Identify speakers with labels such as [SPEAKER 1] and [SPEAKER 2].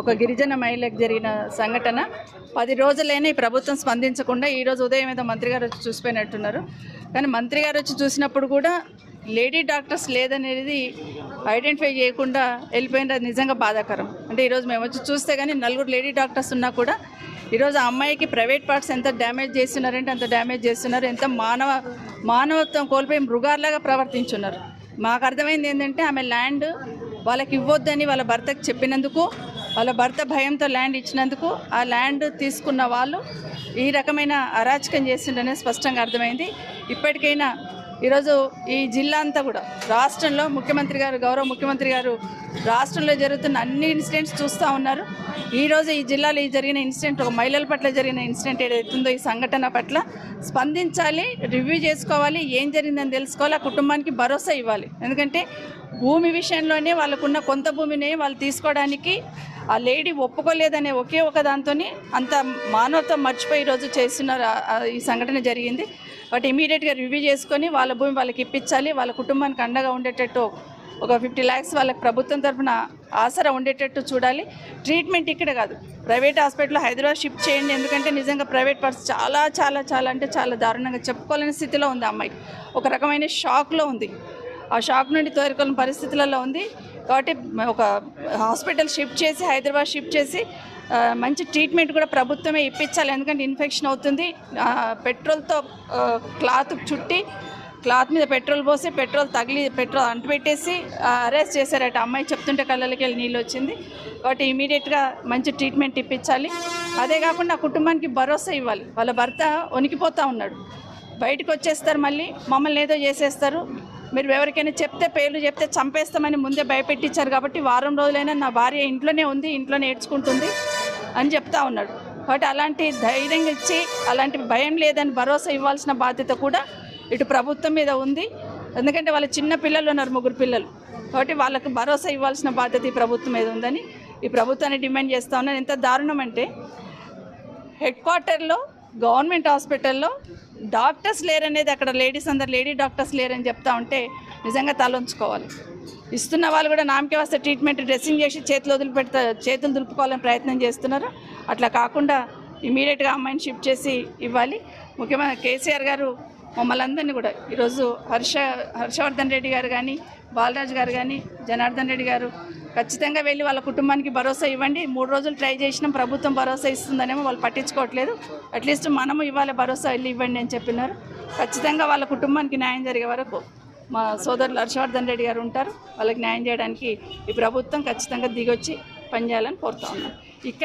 [SPEAKER 1] ఒక గిరిజన మహిళకు జరిగిన సంఘటన. పది రోజులైనా ఈ ప్రభుత్వం స్పందించకుండా ఈరోజు ఉదయం ఏదో మంత్రి గారు వచ్చి చూసిపోయినట్టున్నారు. కానీ మంత్రి గారు వచ్చి చూసినప్పుడు కూడా లేడీ డాక్టర్స్ లేదనేది ఐడెంటిఫై చేయకుండా వెళ్ళిపోయిన నిజంగా బాధాకరం. అంటే ఈరోజు మేము వచ్చి చూస్తే కానీ నలుగురు లేడీ డాక్టర్స్ ఉన్నా కూడా ఈరోజు ఆ అమ్మాయికి ప్రైవేట్ పార్ట్స్ ఎంత డ్యామేజ్ చేస్తున్నారంటే అంత డ్యామేజ్ చేస్తున్నారు. ఎంత మానవ మానవత్వం కోల్పోయి మృగాల్లాగా ప్రవర్తించున్నారు. మాకు అర్థమైంది ఏంటంటే ఆమె ల్యాండ్ వాళ్ళకి ఇవ్వొద్దని వాళ్ళ భర్తకు చెప్పినందుకు వాళ్ళ భర్త భయంతో ల్యాండ్ ఇచ్చినందుకు ఆ ల్యాండ్ తీసుకున్న వాళ్ళు ఈ రకమైన అరాచకం చేసిండనే స్పష్టంగా అర్థమైంది. ఇప్పటికైనా ఈరోజు ఈ జిల్లా అంతా కూడా రాష్ట్రంలో ముఖ్యమంత్రి గారు గౌరవ ముఖ్యమంత్రి గారు రాష్ట్రంలో జరుగుతున్న అన్ని ఇన్సిడెంట్స్ చూస్తూ ఉన్నారు. ఈరోజు ఈ జిల్లాలో ఈ జరిగిన ఇన్సిడెంట్ ఒక మహిళల పట్ల జరిగిన ఇన్సిడెంట్ ఏదైతుందో ఈ సంఘటన పట్ల స్పందించాలి రివ్యూ చేసుకోవాలి ఏం జరిగిందని తెలుసుకోవాలి ఆ కుటుంబానికి భరోసా ఇవ్వాలి. ఎందుకంటే భూమి విషయంలోనే వాళ్ళకున్న కొంత భూమిని వాళ్ళు తీసుకోవడానికి ఆ లేడీ ఒప్పుకోలేదనే ఒకే ఒక దాంతో అంత మానవత్వం మర్చిపోయి ఈరోజు చేస్తున్నారు ఈ సంఘటన జరిగింది. బట్ ఇమీడియట్గా రివ్యూ చేసుకొని వాళ్ళ భూమి వాళ్ళకి ఇప్పించాలి. వాళ్ళ కుటుంబానికి అండగా ఉండేటట్టు ఒక ఫిఫ్టీ ల్యాక్స్ వాళ్ళకి ప్రభుత్వం తరఫున ఆసరా ఉండేటట్టు చూడాలి. ట్రీట్మెంట్ ఇక్కడ కాదు. ప్రైవేట్ హాస్పిటల్లో హైదరాబాద్ షిఫ్ట్ చేయండి. ఎందుకంటే నిజంగా ప్రైవేట్ పర్స్ చాలా చాలా చాలా అంటే చాలా దారుణంగా చెప్పుకోలేని స్థితిలో ఉంది అమ్మాయి. ఒక రకమైన షాక్లో ఉంది. ఆ షాక్ నుండి తోరుకోలేని పరిస్థితులలో ఉంది. కాబట్టి ఒక హాస్పిటల్ షిఫ్ట్ చేసి హైదరాబాద్ షిఫ్ట్ చేసి మంచి ట్రీట్మెంట్ కూడా ప్రభుత్వమే ఇప్పించాలి. ఎందుకంటే ఇన్ఫెక్షన్ అవుతుంది. పెట్రోల్తో క్లాత్ చుట్టి క్లాత్ మీద పెట్రోల్ పోసి పెట్రోల్ తగిలి పెట్రోల్ అంటుపెట్టేసి అరెస్ట్ చేశారట. అమ్మాయి చెప్తుంటే కళ్ళకి వెళ్ళి నీళ్ళు వచ్చింది. కాబట్టి ఇమీడియట్గా మంచి ట్రీట్మెంట్ ఇప్పించాలి. అదే కాకుండా కుటుంబానికి భరోసా ఇవ్వాలి. వాళ్ళ భర్త వణికిపోతూ ఉన్నాడు. బయటకు వచ్చేస్తారు మళ్ళీ. మమ్మల్ని ఏదో చేసేస్తారు. మీరు ఎవరికైనా చెప్తే పేర్లు చెప్తే చంపేస్తామని ముందే భయపెట్టించారు కాబట్టి వారం రోజులైనా నా భార్య ఇంట్లోనే ఉంది ఇంట్లోనే ఏడ్చుకుంటుంది అని చెప్తా ఉన్నాడు. కాబట్టి అలాంటి ధైర్యం ఇచ్చి అలాంటి భయం లేదని భరోసా ఇవ్వాల్సిన బాధ్యత కూడా ఇటు ప్రభుత్వం మీద ఉంది. ఎందుకంటే వాళ్ళ చిన్న పిల్లలు ఉన్నారు ముగ్గురు పిల్లలు. కాబట్టి వాళ్ళకు భరోసా ఇవ్వాల్సిన బాధ్యత ఈ ప్రభుత్వం మీద ఉందని ఈ ప్రభుత్వాన్ని డిమాండ్ చేస్తా ఉన్నాను. ఎంత దారుణం అంటే హెడ్ క్వార్టర్లో గవర్నమెంట్ హాస్పిటల్లో డాక్టర్స్ లేరనేది అక్కడ లేడీస్ అందరు లేడీ డాక్టర్స్ లేరని చెప్తా ఉంటే నిజంగా తలొంచుకోవాలి. ఇస్తున్న వాళ్ళు కూడా నామకే వస్తే ట్రీట్మెంట్ డ్రెస్సింగ్ చేసి చేతులు వదిలిపెడతా చేతులు దులుపుకోవాలని ప్రయత్నం చేస్తున్నారు. అట్లా కాకుండా ఇమీడియట్గా అమ్మాయిని షిఫ్ట్ చేసి ఇవ్వాలి. ముఖ్యమైన కేసీఆర్ గారు మమ్మల్ని అందరినీ కూడా ఈరోజు హర్ష హర్షవర్ధన్ రెడ్డి గారు కానీ బాలరాజు గారు కానీ జనార్దన్ రెడ్డి గారు ఖచ్చితంగా వెళ్ళి వాళ్ళ కుటుంబానికి భరోసా ఇవ్వండి. మూడు రోజులు ట్రై చేసినాం ప్రభుత్వం భరోసా ఇస్తుందనేమో వాళ్ళు పట్టించుకోవట్లేదు. అట్లీస్ట్ మనము ఇవ్వాలి భరోసా వెళ్ళి ఇవ్వండి అని చెప్పినారు. ఖచ్చితంగా వాళ్ళ కుటుంబానికి న్యాయం జరిగే వరకు మా సోదరులు హర్షవర్ధన్ రెడ్డి గారు ఉంటారు. వాళ్ళకి న్యాయం చేయడానికి ఈ ప్రభుత్వం ఖచ్చితంగా దిగొచ్చి పనిచేయాలని కోరుతా ఉన్నాను ఇక్కడ